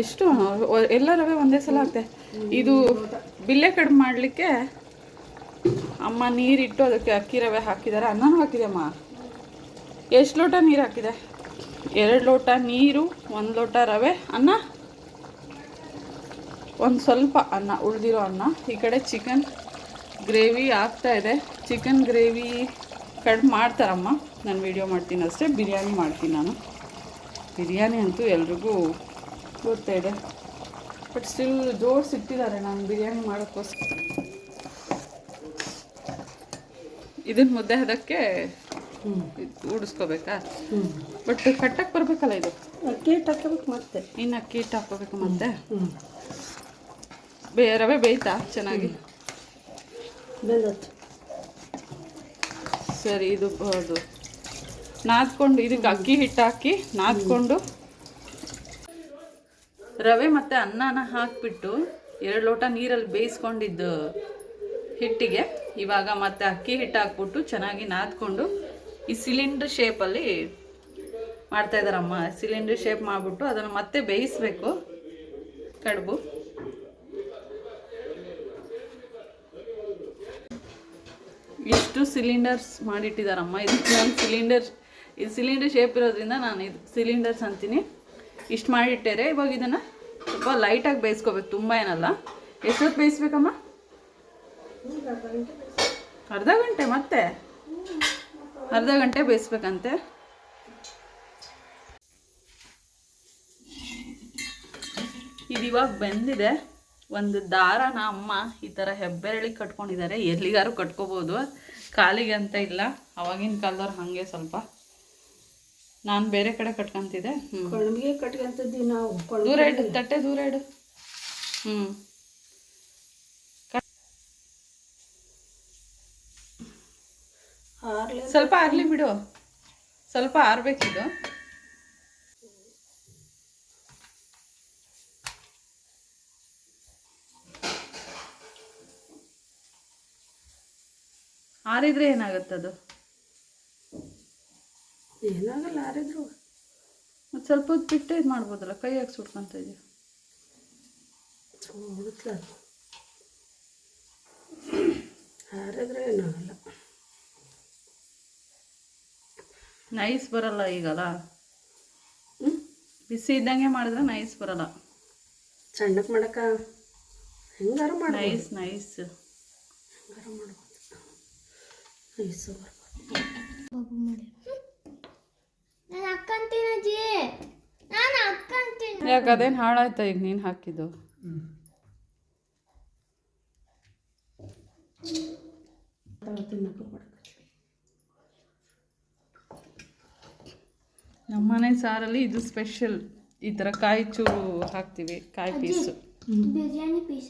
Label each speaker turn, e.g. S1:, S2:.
S1: ಎಷ್ಟು? ಎಲ್ಲ ರವೆ ಒಂದೇ ಸಲ ಆಗುತ್ತೆ ಇದು ಬಿಲ್ಲೆ ಕಡಿಮೆ ಮಾಡಲಿಕ್ಕೆ ಅಮ್ಮ ನೀರಿಟ್ಟು ಅದಕ್ಕೆ ಅಕ್ಕಿ ರವೆ ಹಾಕಿದ್ದಾರೆ ಅನ್ನನೂ ಹಾಕಿದೆ ಅಮ್ಮ. ಎಷ್ಟು ಲೋಟ ನೀರು ಹಾಕಿದೆ? ಎರಡು ಲೋಟ ನೀರು, ಒಂದು ಲೋಟ ರವೆ, ಅನ್ನ? ಒಂದು ಸ್ವಲ್ಪ ಅನ್ನ, ಉಳಿದಿರೋ ಅನ್ನ. ಈ ಕಡೆ ಚಿಕನ್ ಗ್ರೇವಿ ಆಗ್ತಾ ಇದೆ. ಚಿಕನ್ ಗ್ರೇವಿ ಕಡಿಮೆ ಮಾಡ್ತಾರಮ್ಮ. ನಾನು ವಿಡಿಯೋ ಮಾಡ್ತೀನಿ ಅಷ್ಟೇ. ಬಿರಿಯಾನಿ ಮಾಡ್ತೀನಿ ನಾನು. ಬಿರಿಯಾನಿ ಅಂತೂ ಎಲ್ರಿಗೂ ಗೊತ್ತೇ ಇದೆ. ಬಟ್ ಸ್ಟಿಲ್ ಜೋಡಿಸಿಟ್ಟಿದ್ದಾರೆ ನಾನು ಬಿರಿಯಾನಿ ಮಾಡೋಕ್ಕೋಸ್ಕರ. ಇದನ್ನ ಮುದ್ದೆ ಅದಕ್ಕೆ ಉಡಿಸ್ಕೋಬೇಕಾ?
S2: ಹ್ಞೂ
S1: ಬಟ್ ಕಟ್ಟಕ್ಕೆ ಬರಬೇಕಲ್ಲ ಇದು?
S2: ಅಕ್ಕಿ ಹಿಟ್ಟು ಹಾಕೋಬೇಕು ಮತ್ತೆ.
S1: ಇನ್ನು ಅಕ್ಕಿ ಹಿಟ್ಟು ಹಾಕ್ಕೋಬೇಕು ಮತ್ತೆ? ಬೇ ರವೆ ಬೇಯ್ತಾ ಚೆನ್ನಾಗಿ? ಸರಿ ಇದು ಅದು. ನಾದ್ಕೊಂಡು ಇದಕ್ಕೆ ಅಕ್ಕಿ ಹಿಟ್ಟು ಹಾಕಿ ನಾದ್ಕೊಂಡು ರವೆ ಮತ್ತು ಅನ್ನನ ಹಾಕಿಬಿಟ್ಟು ಎರಡು ಲೋಟ ನೀರಲ್ಲಿ ಬೇಯಿಸ್ಕೊಂಡಿದ್ದು ಹಿಟ್ಟಿಗೆ. ಇವಾಗ ಮತ್ತೆ ಅಕ್ಕಿ ಹಿಟ್ಟು ಹಾಕ್ಬಿಟ್ಟು ಚೆನ್ನಾಗಿ ನಾದ್ಕೊಂಡು ಈ ಸಿಲಿಂಡ್ರ್ ಶೇಪಲ್ಲಿ ಮಾಡ್ತಾ ಇದ್ದಾರಮ್ಮ. ಸಿಲಿಂಡ್ರ್ ಶೇಪ್ ಮಾಡಿಬಿಟ್ಟು ಅದನ್ನು ಮತ್ತೆ ಬೇಯಿಸ್ಬೇಕು. ಕಡುಬು. ಎಷ್ಟು ಸಿಲಿಂಡರ್ಸ್ ಮಾಡಿಟ್ಟಿದ್ದಾರಮ್ಮ. ಇದಕ್ಕೆ ನಾನು ಸಿಲಿಂಡರ್ ಇದು ಸಿಲಿಂಡರ್ ಶೇಪ್ ಇರೋದ್ರಿಂದ ನಾನು ಇದು ಸಿಲಿಂಡರ್ಸ್ ಅಂತೀನಿ. ಇಷ್ಟು ಮಾಡಿಟ್ಟೇರೆ. ಇವಾಗ ಇದನ್ನು ಸ್ವಲ್ಪ ಲೈಟಾಗಿ ಬೇಯಿಸ್ಕೋಬೇಕು. ತುಂಬ ಏನಲ್ಲ. ಎಷ್ಟೊತ್ತು ಬೇಯಿಸ್ಬೇಕಮ್ಮ? ಅರ್ಧ ಗಂಟೆ ಮತ್ತೆ? ಅರ್ಧ ಗಂಟೆ ಬೇಯಿಸ್ಬೇಕಂತೆ. ಇದು ಇವಾಗ ಬೆಂದಿದೆ. ಒಂದು ದಾರನ ಅಮ್ಮ ಈ ಥರ ಹೆಬ್ಬೆರಳಿಗೆ ಕಟ್ಕೊಂಡಿದ್ದಾರೆ. ಎಲ್ಲಿಗಾರು ಕಟ್ಕೋಬೋದು. ಕಾಲಿಗೆ ಅಂತ ಇಲ್ಲ. ಅವಾಗಿನ ಕಾಲದವ್ರು ಹಾಗೆ ಸ್ವಲ್ಪ ನಾನು ಬೇರೆ ಕಡೆ ಕಟ್ಕೊಂತಿದ್ದೆ?
S2: ಕೊಳಂಬಿಗೆ ಕಟ್ಕೊಂತಿದ್ವಿ ನಾವು.
S1: ದೂರ ಇಡು ತಟ್ಟೆ ದೂರ ಇಡು. ಹ್ಞೂ
S2: ಆರ್ಲೆ
S1: ಸ್ವಲ್ಪ ಆಗಲಿ ಬಿಡು. ಸ್ವಲ್ಪ ಆರ್ಬೇಕಿದು. ಆರಿದ್ರೆ ಏನಾಗುತ್ತದು?
S2: ಏನಾಗಲ್ಲ ಆರಿದ್ರು
S1: ಮತ್ತು ಸ್ವಲ್ಪ ಹೊತ್ತು ಬಿಟ್ಟು ಇದು ಮಾಡ್ಬೋದಲ್ಲ ಕೈ ಹಾಕಿ ಸುಟ್ಕೊಂತ ಇದೆಯಾ
S2: ಹೋಗುತ್ತಲ್ಲ ಆರಿದ್ರೆ ಏನಾಗಲ್ಲ
S1: ನೈಸ್ ಬರಲ್ಲ ಈಗಲ್ಲ?
S2: ಹ್ಞೂ
S1: ಬಿಸಿ ಇದ್ದಂಗೆ ಮಾಡಿದ್ರೆ ನೈಸ್ ಬರಲ್ಲ.
S2: ಸಣ್ಣಕ್ಕೆ ಮಾಡಕ ಹೆಂಗಾರು ಮಾಡ್ಬೋದು.
S1: ನೈಸ್ ನೈಸ್
S2: ಹೆಂಗಾರು ಮಾಡ್ಬೋದು. ನೈಸು ಬರ್ಬೋದು
S3: ನಾನು ಅಕ್ಕಂತೀನಿ ಅಜ್ಜಿ ನಾನು ಅಕ್ಕಂತೀನಿ
S1: ಯಾಕೆ ಅದೇನು ಹಾಳಾಯ್ತಾ ಈಗ ನೀನು ಹಾಕಿದ್ದು? ನಮ್ಮನೆ ಸಾರಲ್ಲಿ ಇದು ಸ್ಪೆಷಲ್. ಈ ಥರ ಕಾಯಿ ಚೂರು ಹಾಕ್ತೀವಿ ಕಾಯಿ ಪೀಸು.
S3: ಬಿರಿಯಾನಿ ಪೀಸ್